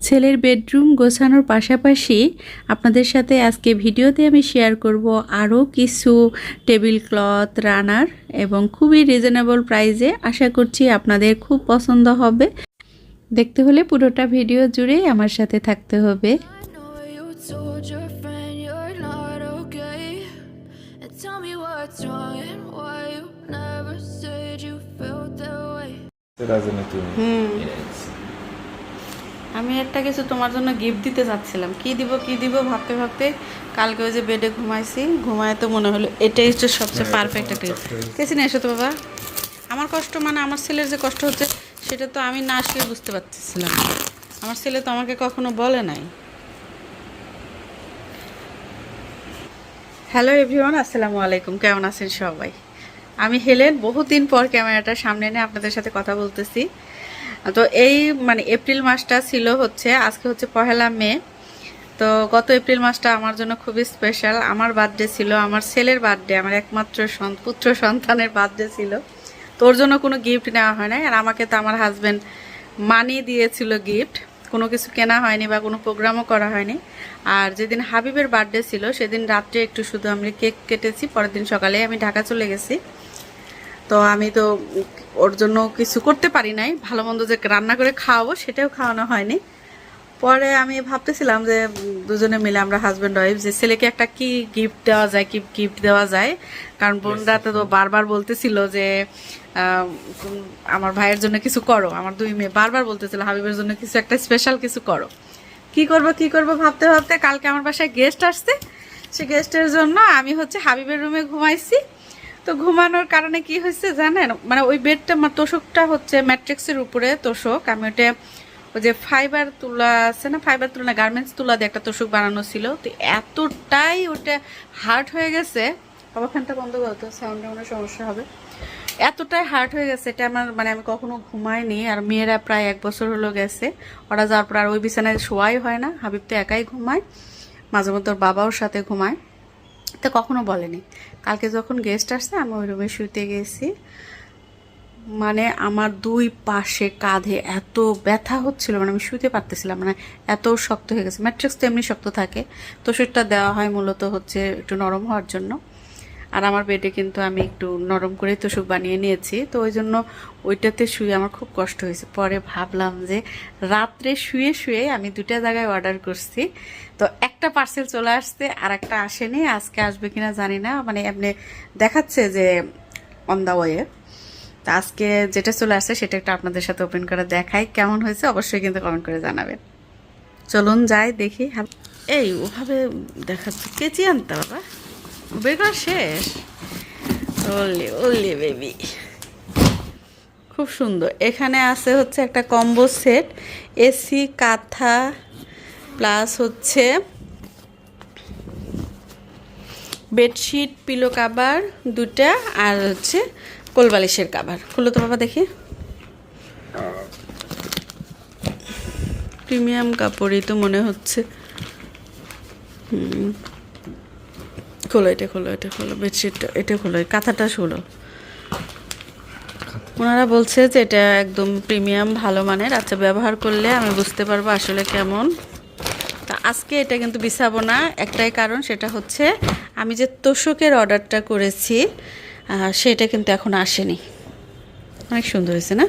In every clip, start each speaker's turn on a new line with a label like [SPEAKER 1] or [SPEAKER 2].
[SPEAKER 1] ছেলের বেডরুম গোছানোর পাশাপাশি আপনাদের সাথে আজকে ভিডিওতে আমি শেয়ার করব আরও কিছু টেবিল ক্লথ রানার এবং খুবই রিজনেবল প্রাইসে আশা করছি আপনাদের খুব পছন্দ হবে দেখতে হলে পুরোটা ভিডিও জুড়েই আমার সাথে থাকতে হবে.
[SPEAKER 2] রাজনীতি.
[SPEAKER 1] আমি একটা কিছু তোমার জন্য গিফট দিতে চাচ্ছিলাম কি দিব কি দিব? ভাবতে ভাবতে কালকে ওই যে বেডে ঘুমাইছি। ঘুমায় তো মনে হলো এটাই হচ্ছে সবচেয়ে পারফেক্ট একটা gift। না এসো তো বাবা। আমার কষ্ট মানে আমার ছেলের যে কষ্ট হচ্ছে সেটা তো আমি না আসলে বুঝতে পারতেছিলাম আমার ছেলে তো আমাকে কখনো বলে নাই। হ্যালো এভরিওয়ান আসসালামু আলাইকুম। কেমন আছেন সবাই? আমি হেলেন বহুদিন পর ক্যামেরাটার সামনে এনে আপনাদের সাথে কথা বলতেছি। তো এই মানে এপ্রিল মাসটা ছিল হচ্ছে, আজকে হচ্ছে পহেলা মে। তো গত এপ্রিল মাসটা আমার জন্য খুবই স্পেশাল আমার বার্থডে ছিল, আমার ছেলের বার্থডে আমার একমাত্র পুত্র সন্তানের বার্থডে ছিল। তোর জন্য কোনো গিফট নেওয়া হয় নাই। আর আমাকে তো আমার হাজব্যান্ড মানি দিয়েছিল গিফট কোনো কিছু কেনা হয়নি বা কোনো প্রোগ্রামও করা হয়নি। আর যেদিন হাবিবের বার্থডে ছিল, সেদিন রাত্রে একটু শুধু আমি কেক কেটেছি, পরের দিন সকালে আমি ঢাকা চলে গেছি। তো আমি তো ওর জন্য কিছু করতে পারি নাই। ভালো মন্দ যে রান্না করে খাওয়াবো সেটাও খাওয়ানো হয়নি। পরে আমি ভাবতেছিলাম যে দুজনে মিলে আমরা হাজব্যান্ড ওয়াইফ যে ছেলেকে একটা কি গিফট দেওয়া যায় কি গিফট দেওয়া যায়। কারণ বোনরা তো বারবার বলতেছিল যে আমার ভাইয়ের জন্য কিছু করো আমার দুই মেয়ে বারবার বলতেছিল হাবিবের জন্য কিছু একটা স্পেশাল কিছু করো। কি করব কি করব ভাবতে ভাবতে কালকে আমার বাসায় গেস্ট আসছে। সে গেস্টের জন্য আমি হচ্ছে হাবিবের রুমে ঘুমাইছি। তো ঘুমানোর কারণে কি হয়েছে জানেন? মানে ওই বেডটা আমার তোষকটা হচ্ছে ম্যাট্রিক্সের উপরে তোষক। আমি ওটা ওই যে ফাইবার তুলা আছে না, ফাইবার তুলা গার্মেন্টস তুলা দিয়ে একটা তোষক বানানো ছিল। তো এতটাই ওটা হার্ড হয়ে গেছে। বাবা, ফ্যানটা বন্ধ করতো সাউন্ডে মনে সমস্যা হবে। এতটাই হার্ড হয়ে গেছে, এটা আমার মানে আমি কখনো ঘুমাইনি। আর মেয়েরা প্রায় এক বছর হলো গেছে। ওরা যাওয়ার পর আর ওই বিছানায় শোয়াই হয় না। হাবিব তো একাই ঘুমায়। মাঝে মধ্যে ওর বাবাও সাথে ঘুমায়। তো কখনো বলেনি। কালকে যখন গেস্ট আসছে, আমি ওই রুমে শুতে গেছি। মানে আমার দুই পাশে কাঁধে এত ব্যথা হচ্ছিল মানে আমি শুতে পারতেছিলাম মানে এত শক্ত হয়ে গেছে। ম্যাট্রিক্স তো এমনি শক্ত থাকে। তো সেটা দেওয়া হয় মূলত হচ্ছে একটু নরম হওয়ার জন্য। আর আমার বেডে কিন্তু আমি একটু নরম করে তোষক বানিয়ে নিয়েছি। তো ওই জন্য ওইটাতে শুয়ে আমার খুব কষ্ট হয়েছে। পরে ভাবলাম যে রাত্রে শুয়ে শুয়ে আমি দুটা জায়গায় অর্ডার করছি। তো একটা পার্সেল চলে আসছে আর একটা আসেনি। আজকে আসবে কিনা জানি না। মানে এমনি দেখাচ্ছে যে অন দ্য ওয়ে তা আজকে যেটা চলে আসছে সেটা একটা আপনাদের সাথে ওপেন করে দেখাই। কেমন হয়েছে অবশ্যই কিন্তু কমেন্ট করে জানাবেন। চলুন যাই দেখি। এই, ওভাবে দেখাচ্ছে। কেচি আনতে বাবা বের করা শেষ? ওলে ওলে বেবি খুব সুন্দর। এখানে আছে হচ্ছে একটা কম্বো সেট এসি কাঁথা প্লাস হচ্ছে বেডশিট পিলো কাবার দুটা আর হচ্ছে কোলবালিশের কাবার খুলো তো বাবা দেখি। প্রিমিয়াম কাপড়ই তো মনে হচ্ছে। হুম। খোলো এটা খোলো এটা খোলো বেডশিটটা এটা খোলো কাঁথাটা খোলো ওনারা বলছে যে এটা একদম প্রিমিয়াম ভালো মানের। আচ্ছা ব্যবহার করলে আমি বুঝতে পারব আসলে কেমন। তা আজকে এটা কিন্তু বিছাবো না। একটাই কারণ সেটা হচ্ছে আমি যে তোষকের অর্ডারটা করেছি সেটা কিন্তু এখন আসেনি। অনেক সুন্দর হয়েছে না?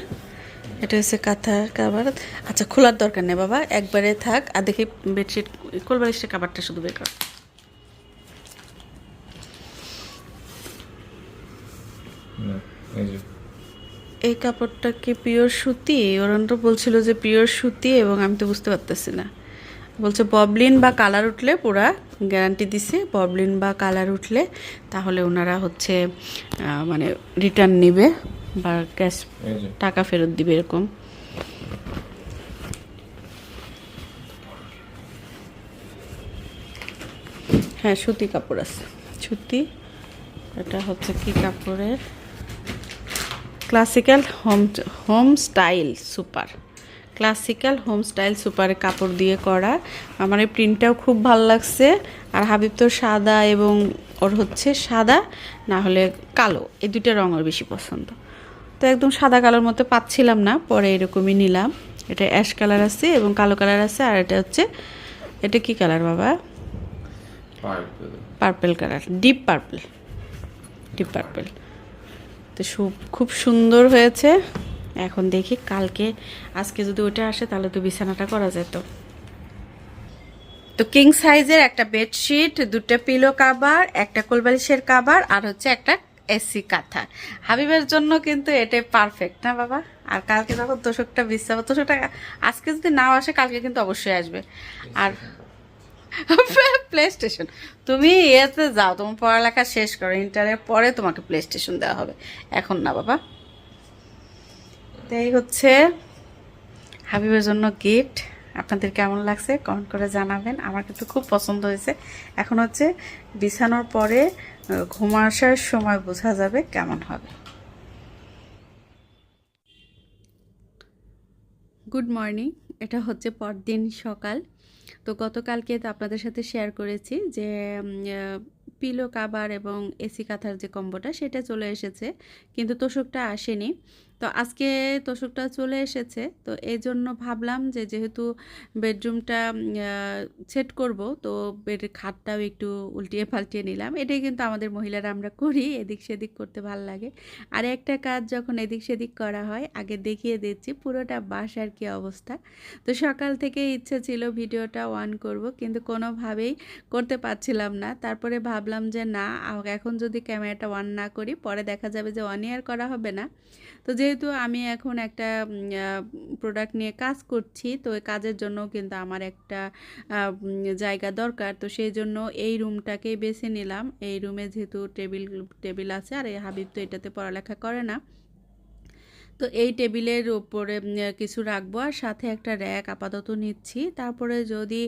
[SPEAKER 1] এটা হচ্ছে কাঁথার কাবার আচ্ছা খোলার দরকার নেই বাবা। একবারে থাক। আর দেখি বেডশিট কোলবালিশের কাবারটা শুধু বের কর।
[SPEAKER 2] এই
[SPEAKER 1] কাপড়টা কি পিওর সুতি? তো বলছিল যে পিওর সুতি এবং আমি তো বুঝতে পারতেছি না। বলছে ববলিন বা কালার উঠলে পুরা গ্যারান্টি দিছে ববলিন বা কালার উঠলে তাহলে ওনারা হচ্ছে মানে রিটার্ন নেবে বা ক্যাশ টাকা ফেরত দিবে এরকম। হ্যাঁ সুতি কাপড় আছে। সুতি এটা হচ্ছে কি কাপড়ের? Classical home home style super classical home style সুপারের কাপড় দিয়ে করা। আমার এই প্রিন্টটাও খুব ভালো লাগছে। আর হাবিব তো সাদা এবং ওর হচ্ছে সাদা না হলে কালো। এই দুটো রঙের বেশি পছন্দ। তো একদম সাদা কালোর মতো পাচ্ছিলাম না পরে এরকমই নিলাম। এটা অ্যাশ কালার আছে এবং কালো কালার আছে আর এটা হচ্ছে এটা কি কালার বাবা? Purple colour deep purple deep purple তো খুব সুন্দর হয়েছে। এখন দেখি কালকে, আজকে যদি ওটা আসে তাহলে তো বিছানাটা করা যেত। তো কিং সাইজের একটা বেডশিট দুটো পিলো কাবার একটা কোলবালিশের কাভার আর হচ্ছে একটা এসি কাঁথা। হাবিবের জন্য কিন্তু এটাই পারফেক্ট না বাবা? আর কালকে যখন তোষকটা বিশ্রাম তোষকটা আজকে যদি নাও আসে, কালকে কিন্তু অবশ্যই আসবে। আর প্লে স্টেশন তুমি ইয়েতে যাও, তোমার পড়ালেখা শেষ করো, ইন্টারের পরে তোমাকে প্লে স্টেশন দেওয়া হবে। এখন না, বাবা। তাই হচ্ছে হাবিবের জন্য গিফট আপনাদের কেমন লাগছে কমেন্ট করে জানাবেন। আমার কিন্তু খুব পছন্দ হয়েছে। এখন হচ্ছে বিছানোর পরে ঘুম আসার সময় বোঝা যাবে কেমন হবে। গুড মর্নিং এটা হচ্ছে পরদিন সকাল। তো গতকালকে তো আপনাদের সাথে শেয়ার করেছি যে পিলো কাবার এবং এসি কাঁথার যে কম্বোটা সেটা চলে এসেছে। কিন্তু তোষকটা আসেনি। তো আজকে তোষকটা চলে এসেছে। তো এই জন্য ভাবলাম যে যেহেতু বেডরুমটা সেট করব, তো বেডের খাটটাও একটু উল্টিয়ে পাল্টিয়ে নিলাম। এটাই কিন্তু আমাদের মহিলারা আমরা করি, এদিক সেদিক করতে ভালো লাগে। আর একটা কাজ যখন এদিক সেদিক করা হয়, আগে দেখিয়ে দিচ্ছি, পুরোটা বাসার কি অবস্থা। তো সকাল থেকে ইচ্ছে ছিল ভিডিওটা অন করব, কিন্তু কোনোভাবেই করতে পারছিলাম না। তারপরে ভাবলাম যে না এখন যদি ক্যামেরাটা অন না করি, পরে দেখা যাবে যে অন ইয়ার করা হবে না। তো যেহেতু আমি এখন একটা প্রোডাক্ট নিয়ে কাজ করছি, তো এই কাজের জন্য কিন্তু আমার একটা জায়গা দরকার। তো সেই জন্য এই রুমটাকেই বেছে নিলাম। এই রুমে যেহেতু টেবিল টেবিল আছে, আর এই হাবিব তো এটাতে পড়ালেখা করে না। তো এই টেবিলের উপরে কিছু রাখব আর সাথে একটা র্যাক আপাতত নিচ্ছি। তারপরে যদি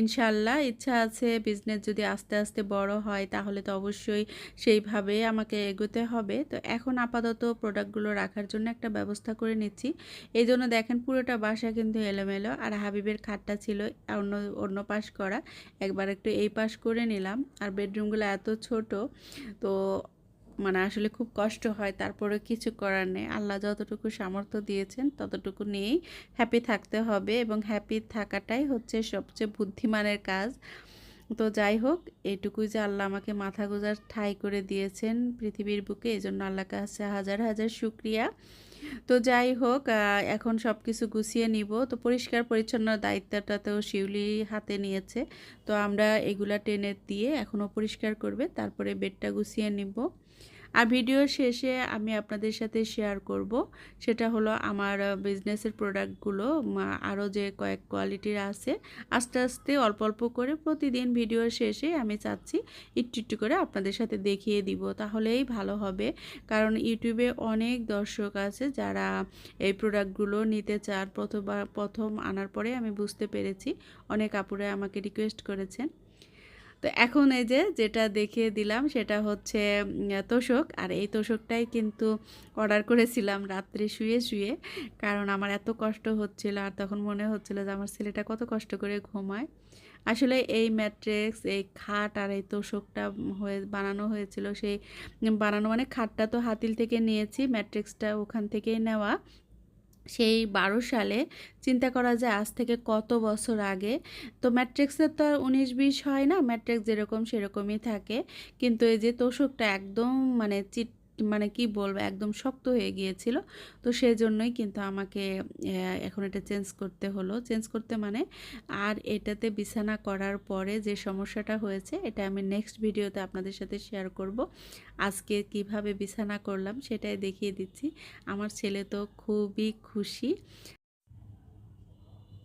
[SPEAKER 1] ইনশাল্লাহ ইচ্ছা আছে বিজনেস যদি আস্তে আস্তে বড় হয়, তাহলে তো অবশ্যই সেইভাবে আমাকে এগোতে হবে। তো এখন আপাতত প্রোডাক্টগুলো রাখার জন্য একটা ব্যবস্থা করে নিচ্ছি। এই জন্য দেখেন পুরোটা বাসা কিন্তু এলোমেলো আর হাবিবের খাটটা ছিল অন্য অন্য পাশ করা। একবার একটু এই পাশ করে নিলাম। আর বেডরুমগুলো এত ছোট, তো মানে আসলে খুব কষ্ট হয় তারপরে কিছু করার নেই। আল্লাহ যতটুকু সামর্থ্য দিয়েছেন, ততটুকু নিয়েই হ্যাপি থাকতে হবে এবং হ্যাপি থাকাটাই হচ্ছে সবচেয়ে বুদ্ধিমানের কাজ। তো যাই হোক এইটুকুই যে আল্লাহ আমাকে মাথা গোজার ঠাই করে দিয়েছেন পৃথিবীর বুকে এই জন্য আল্লাহ কাছে হাজার হাজার শুক্রিয়া। তো যাই হোক এখন সব কিছু গুছিয়ে নিব। তো পরিষ্কার পরিচ্ছন্ন দায়িত্বটাতেও শিউলি হাতে নিয়েছে। তো আমরা এগুলা টেনে দিয়ে এখনও পরিষ্কার করবে, তারপরে বেডটা গুছিয়ে নিব। আর ভিডিও শেষে আমি আপনাদের সাথে শেয়ার করব। সেটা হলো আমার বিজনেসের প্রোডাক্টগুলো আরও যে কয়েক কোয়ালিটির আছে, আস্তে আস্তে অল্প অল্প করে প্রতিদিন ভিডিওর শেষে আমি চাচ্ছি একটু একটু করে আপনাদের সাথে দেখিয়ে দিব, তাহলেই ভালো হবে। কারণ ইউটিউবে অনেক দর্শক আছে যারা এই প্রোডাক্টগুলো নিতে চান, প্রথমবার, প্রথম আনার পরে আমি বুঝতে পেরেছি। অনেক আপুরে আমাকে রিকোয়েস্ট করেছেন। তো এখন এই যে যেটা দেখিয়ে দিলাম সেটা হচ্ছে তোষক। আর এই তোষকটাই কিন্তু অর্ডার করেছিলাম রাত্রে শুয়ে শুয়ে। কারণ আমার এত কষ্ট হচ্ছিল আর তখন মনে হচ্ছিল যে আমার ছেলেটা কত কষ্ট করে ঘুমায়। আসলে এই ম্যাট্রিক্স, এই খাট আর এই তোষকটা হয়ে, বানানো হয়েছিল। সেই বানানো মানে খাটটা তো হাতিল থেকে নিয়েছি, ম্যাট্রিক্সটা ওখান থেকেই নেওয়া। সেই বারো সালে চিন্তা করা যায় আজ থেকে কত বছর আগে। তো ম্যাট্রিক্সের তো আর উনিশ বিশ হয় না, ম্যাট্রিক্স যেরকম সেরকমই থাকে। কিন্তু এই যে তোষকটা একদম মানে চিট মানে কি বলব, একদম শক্ত হয়ে গিয়েছিল। তো সেই জন্যই কিন্তু আমাকে এখন এটা চেঞ্জ করতে হলো। চেঞ্জ করতে মানে আর এটাতে বিছানা করার পরে যে সমস্যাটা হয়েছে, এটা আমি নেক্সট ভিডিওতে আপনাদের সাথে শেয়ার করব। আজকে কীভাবে বিছানা করলাম সেটাই দেখিয়ে দিচ্ছি। আমার ছেলে তো খুবই খুশি।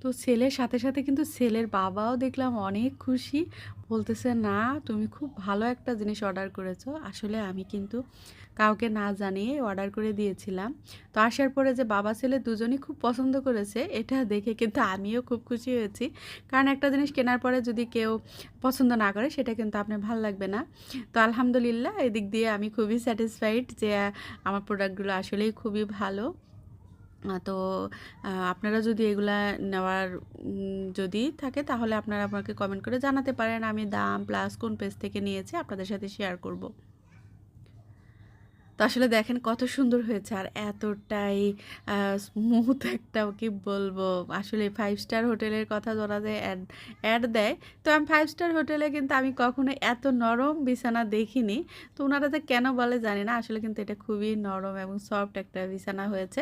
[SPEAKER 1] তো ছেলের সাথে সাথে কিন্তু ছেলের বাবাও দেখলাম অনেক খুশি। বলতেছে, না, তুমি খুব ভালো একটা জিনিস অর্ডার করেছ। আসলে আমি কিন্তু কাউকে না জানিয়ে অর্ডার করে দিয়েছিলাম। তো আসার পরে যে বাবা ছেলে দুজনই খুব পছন্দ করেছে, এটা দেখে কিন্তু আমিও খুব খুশি হয়েছি। কারণ একটা জিনিস কেনার পরে যদি কেউ পছন্দ না করে, সেটা কিন্তু আপনার ভালো লাগবে না। তো আলহামদুলিল্লাহ, এদিক দিয়ে আমি খুবই স্যাটিসফাইড যে, আমার প্রোডাক্টগুলো আসলেই খুবই ভালো। তো আপনারা যদি এগুলা নেওয়ার যদি থাকে, তাহলে আপনারা আমাকে কমেন্ট করে জানাতে পারেন। আমি দাম প্লাস কোন পেজ থেকে নিয়েছি, আপনাদের সাথে শেয়ার করব। তো আসলে দেখেন কত সুন্দর হয়েছে। আর এতটাই স্মুথ একটা কি বলব? আসলে ফাইভ স্টার হোটেলের কথা ওরা যে অ্যাড অ্যাড দেয়, তো আমি ফাইভ স্টার হোটেলে কিন্তু আমি কখনো এত নরম বিছানা দেখিনি। তো ওনারা যে কেন বলে জানি না, আসলে কিন্তু এটা খুবই নরম এবং সফট একটা বিছানা হয়েছে।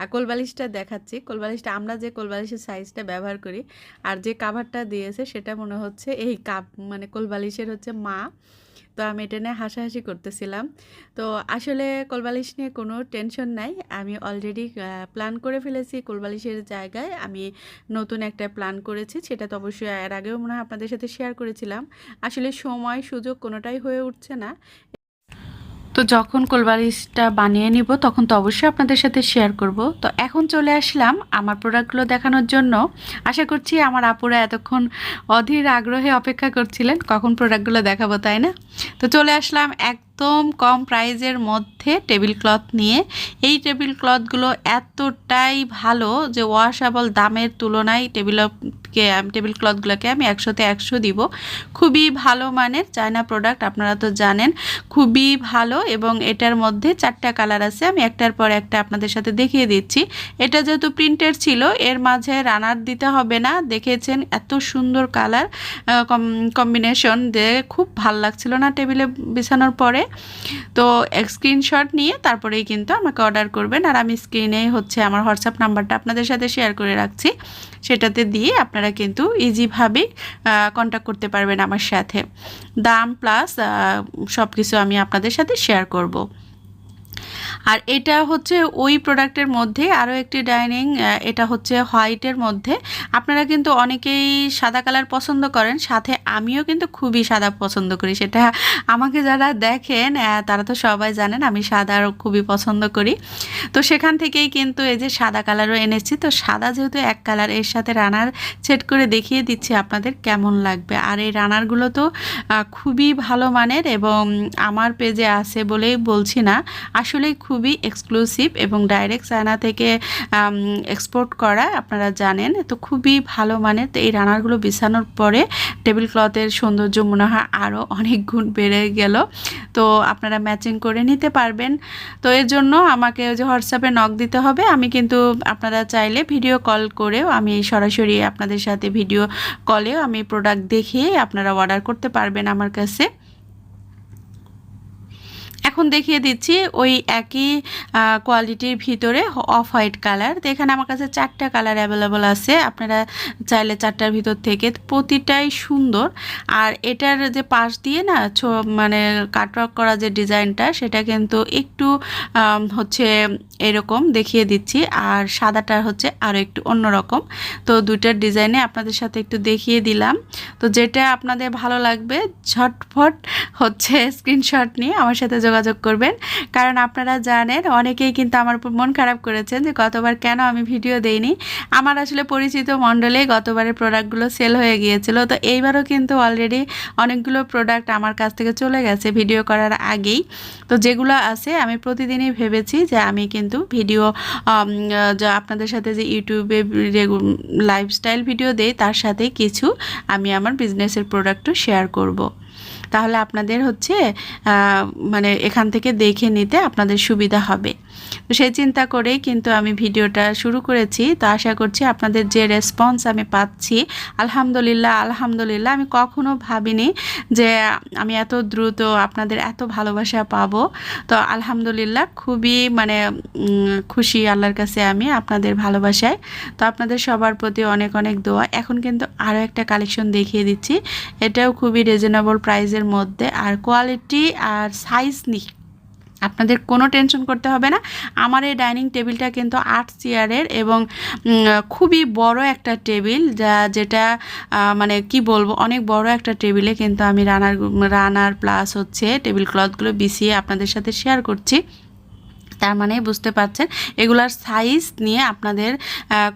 [SPEAKER 1] আর কোলবালিশটা দেখাচ্ছি। কোলবালিশটা, আমরা যে কোলবালিশের সাইজটা ব্যবহার করি, আর যে কাভারটা দিয়েছে, সেটা মনে হচ্ছে এই কাপ মানে কোলবালিশের হচ্ছে মা তো আমি এটা নিয়ে হাসাহাসি করতেছিলাম। তো আসলে কোলবালিশ নিয়ে কোনো টেনশন নাই। আমি অলরেডি প্ল্যান করে ফেলেছি কোলবালিশের জায়গায়। আমি নতুন একটা প্ল্যান করেছি, সেটা তো অবশ্যই এর আগেও মনে হয় আপনাদের সাথে শেয়ার করেছিলাম। আসলে সময়, সুযোগ কোনোটাই হয়ে উঠছে না। তো যখন কোলবালিশটা বানিয়ে নিব, তখন তো অবশ্যই আপনাদের সাথে শেয়ার করব। তো এখন চলে আসলাম আমার প্রোডাক্টগুলো দেখানোর জন্য। আশা করছি আমার আপুরা এতক্ষণ অধীর আগ্রহে অপেক্ষা করছিলেন, কখন প্রোডাক্টগুলো দেখাবো, তাই না? তো চলে আসলাম একদম কম প্রাইজের মধ্যে টেবিল ক্লথ নিয়ে। এই টেবিল ক্লথগুলো এতটাই ভালো যে ওয়াশেবল দামের তুলনায় টেবিলকে টেবিল ক্লথগুলোকে আমি একশোতে একশো দিব। খুবই ভালো মানের চায়না প্রোডাক্ট আপনারা তো জানেন। খুবই ভালো এবং এটার মধ্যে চারটা কালার আছে। আমি একটার পর একটা আপনাদের সাথে দেখিয়ে দিচ্ছি। এটা যেহেতু প্রিন্টের ছিল, এর মাঝে রানার দিতে হবে না। দেখেছেন এত সুন্দর কালার কম কম্বিনেশন দিয়ে খুব ভালো লাগছিল না টেবিলে বিছানোর পরে। তো স্ক্রিনশট নিয়ে তারপরেই কিন্তু আমাকে অর্ডার করবেন। আর আমি স্ক্রিনে হচ্ছে আমার হোয়াটসঅ্যাপ নাম্বারটা আপনাদের সাথে শেয়ার করে রাখছি। সেটাতে দিয়ে আপনারা কিন্তু ইজিভাবে কন্ট্যাক্ট করতে পারবেন আমার সাথে। দাম প্লাস সব কিছু আমি আপনাদের সাথে শেয়ার করব। আর এটা হচ্ছে ওই প্রোডাক্টের মধ্যে আরও একটি ডাইনিং এটা হচ্ছে হোয়াইটের মধ্যে। আপনারা কিন্তু অনেকেই সাদা কালার পছন্দ করেন, সাথে আমিও কিন্তু খুবই সাদা পছন্দ করি। সেটা আমাকে যারা দেখেন তারা তো সবাই জানেন, আমি সাদা খুবই পছন্দ করি। তো সেখান থেকেই কিন্তু এই যে সাদা কালারও এনেছি। তো সাদা যেহেতু এক কালার, এর সাথে রানার সেট করে দেখিয়ে দিচ্ছি আপনাদের কেমন লাগবে। আর এই রানারগুলো তো খুবই ভালো মানের এবং আমার পেজে আছে বলেই বলছি না। আসলেই খুবই এক্সক্লুসিভ এবং ডাইরেক্ট চায়না থেকে এক্সপোর্ট করা, আপনারা জানেন। তো খুবই ভালো মানের। তো এই রানারগুলো বিছানোর পরে টেবিল ক্লথের সৌন্দর্য মনে হয় আরও অনেক গুণ বেড়ে গেল। তো আপনারা ম্যাচিং করে নিতে পারবেন। তো এর জন্য আমাকে যে হোয়াটসঅ্যাপে নক দিতে হবে। আমি কিন্তু আপনারা চাইলে ভিডিও কল করেও আমি সরাসরি আপনাদের সাথে ভিডিও কলেও আমি প্রোডাক্ট দেখিয়ে আপনারা অর্ডার করতে পারবেন আমার কাছে। এখন দেখিয়ে দিচ্ছি ওই একই কোয়ালিটির ভিতরে অফ হোয়াইট কালার তো এখানে আমার কাছে চারটা কালার অ্যাভেলেবল আছে। আপনারা চাইলে চারটার ভিতর থেকে প্রতিটাই সুন্দর। আর এটার যে পাশ দিয়ে না মানে কাটওয়ার্ক করা যে ডিজাইনটা সেটা কিন্তু একটু হচ্ছে এরকম দেখিয়ে দিচ্ছি। আর সাদাটা হচ্ছে আরও একটু অন্যরকম। তো দুইটার ডিজাইনে আপনাদের সাথে একটু দেখিয়ে দিলাম। তো যেটা আপনাদের ভালো লাগবে ঝটফট হচ্ছে স্ক্রিনশট নিয়ে আমার সাথে যোগাযোগ করবেন। কারণ আপনারা জানেন, অনেকেই কিন্তু আমার উপর মন খারাপ করেছেন যে গতবার কেন আমি ভিডিও দেইনি। আমার আসলে পরিচিত মণ্ডলে গতবারের প্রোডাক্টগুলো সেল হয়ে গিয়েছিল। তো এইবারও কিন্তু অলরেডি অনেকগুলো প্রোডাক্ট আমার কাছ থেকে চলে গেছে ভিডিও করার আগেই। তো যেগুলো আছে, আমি প্রতিদিনই ভেবেছি যে আমি কিন্তু ভিডিও যা আপনাদের সাথে যে ইউটিউবে লাইফস্টাইল ভিডিও দেই, তার সাথে কিছু আমি আমার বিজনেসের প্রোডাক্টও শেয়ার করব। তাহলে আপনাদের হচ্ছে মানে এখান থেকে দেখে নিতে আপনাদের সুবিধা হবে তো সেই চিন্তা করেই কিন্তু আমি ভিডিওটা শুরু করেছি। তো আশা করছি আপনাদের যে রেসপন্স আমি পাচ্ছি, আলহামদুলিল্লাহ আলহামদুলিল্লাহ, আমি কখনো ভাবিনি যে আমি এত দ্রুত আপনাদের এত ভালোবাসা পাবো। তো আলহামদুলিল্লাহ খুবই মানে খুশি আল্লাহর কাছে আমি আপনাদের ভালোবাসায়। তো আপনাদের সবার প্রতি অনেক অনেক দোয়া। এখন কিন্তু আরও একটা কালেকশন দেখিয়ে দিচ্ছি। এটাও খুবই রিজনেবল প্রাইসের মধ্যে। আর কোয়ালিটি আর সাইজ নি আপনাদের কোনো টেনশন করতে হবে না। আমার এই ডাইনিং টেবিলটা কিন্তু আট চেয়ারের এবং খুবই বড় একটা টেবিল যা, যেটা মানে কি বলব, অনেক বড় একটা টেবিলে কিন্তু আমি রানার রানার প্লাস হচ্ছে টেবিল ক্লথগুলো বিছিয়ে আপনাদের সাথে শেয়ার করছি। তার মানে বুঝতে পারছেন। এগুলার সাইজ নিয়ে আপনাদের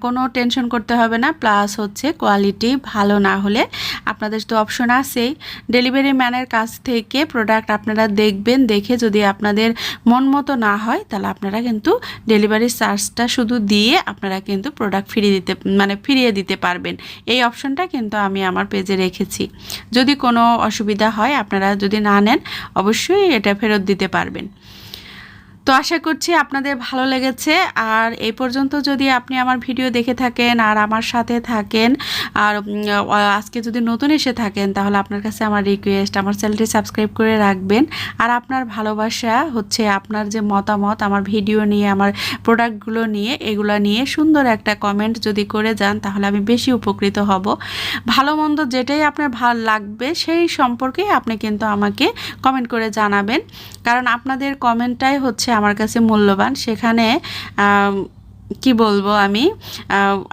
[SPEAKER 1] কোনো টেনশন করতে হবে না। প্লাস হচ্ছে কোয়ালিটি ভালো না হলে আপনাদের তো অপশন আছেই। ডেলিভারি ম্যানের কাছ থেকে প্রোডাক্ট আপনারা দেখবেন, দেখে যদি আপনাদের মন মতো না হয়, তাহলে আপনারা কিন্তু ডেলিভারি চার্জটা শুধু দিয়ে আপনারা কিন্তু প্রোডাক্ট ফিরিয়ে দিতে মানে ফিরিয়ে দিতে পারবেন। এই অপশনটা কিন্তু আমি আমার পেজে রেখেছি। যদি কোনো অসুবিধা হয়, আপনারা যদি না নেন, অবশ্যই এটা ফেরত দিতে পারবেন। তো আশা করছি আপনাদের ভালো লেগেছে। আর এই পর্যন্ত যদি আপনি আমার ভিডিও দেখে থাকেন আর আমার সাথে থাকেন, আর আজকে যদি নতুন এসে থাকেন, তাহলে আপনার কাছে আমার রিকোয়েস্ট আমার চ্যানেলটি সাবস্ক্রাইব করে রাখবেন। আর আপনার ভালোবাসা হচ্ছে আপনার যে মতামত, আমার ভিডিও নিয়ে, আমার প্রোডাক্টগুলো নিয়ে, এগুলো নিয়ে সুন্দর একটা কমেন্ট যদি করে যান, তাহলে আমি বেশি উপকৃত হব। ভালো মন্দ যেটাই আপনার ভালো লাগবে, সেই সম্পর্কে আপনি কিন্তু আমাকে কমেন্ট করে জানাবেন। কারণ আপনাদের কমেন্টটাই হচ্ছে আমার কাছে মূল্যবান। সেখানে কি বলব আমি?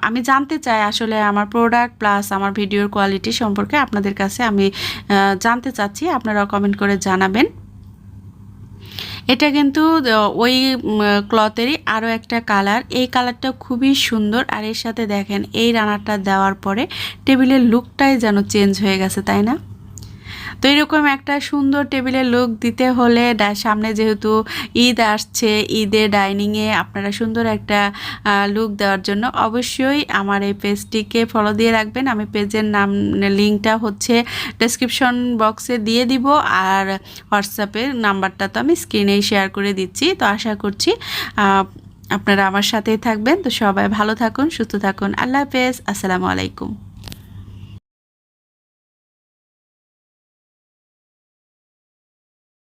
[SPEAKER 1] আমি জানতে চাই আসলে আমার প্রোডাক্ট প্লাস আমার ভিডিওর কোয়ালিটি সম্পর্কে আপনাদের কাছে আমি জানতে চাচ্ছি। আপনারা কমেন্ট করে জানাবেন। এটা কিন্তু ওই ক্লথেরই আরও একটা কালার এই কালারটা খুবই সুন্দর। আর এর সাথে দেখেন, এই রানারটা দেওয়ার পরে টেবিলের লুকটাই যেন চেঞ্জ হয়ে গেছে, তাই না? তো এরকম একটা সুন্দর টেবিলের লুক দিতে হলে সামনে যেহেতু ঈদ আসছে, ঈদে ডাইনিংয়ে আপনারা সুন্দর একটা লুক দেওয়ার জন্য অবশ্যই আমার এই পেজটিকে ফলো দিয়ে রাখবেন। আমি পেজের নাম লিঙ্কটা হচ্ছে ডেসক্রিপশন বক্সে দিয়ে দিব আর হোয়াটসঅ্যাপের নাম্বারটা তো আমি স্ক্রিনেই শেয়ার করে দিচ্ছি। তো আশা করছি আপনারা আমার সাথেই থাকবেন। তো সবাই ভালো থাকুন, সুস্থ থাকুন। আল্লাহ হাফেজ। আসসালামু আলাইকুম।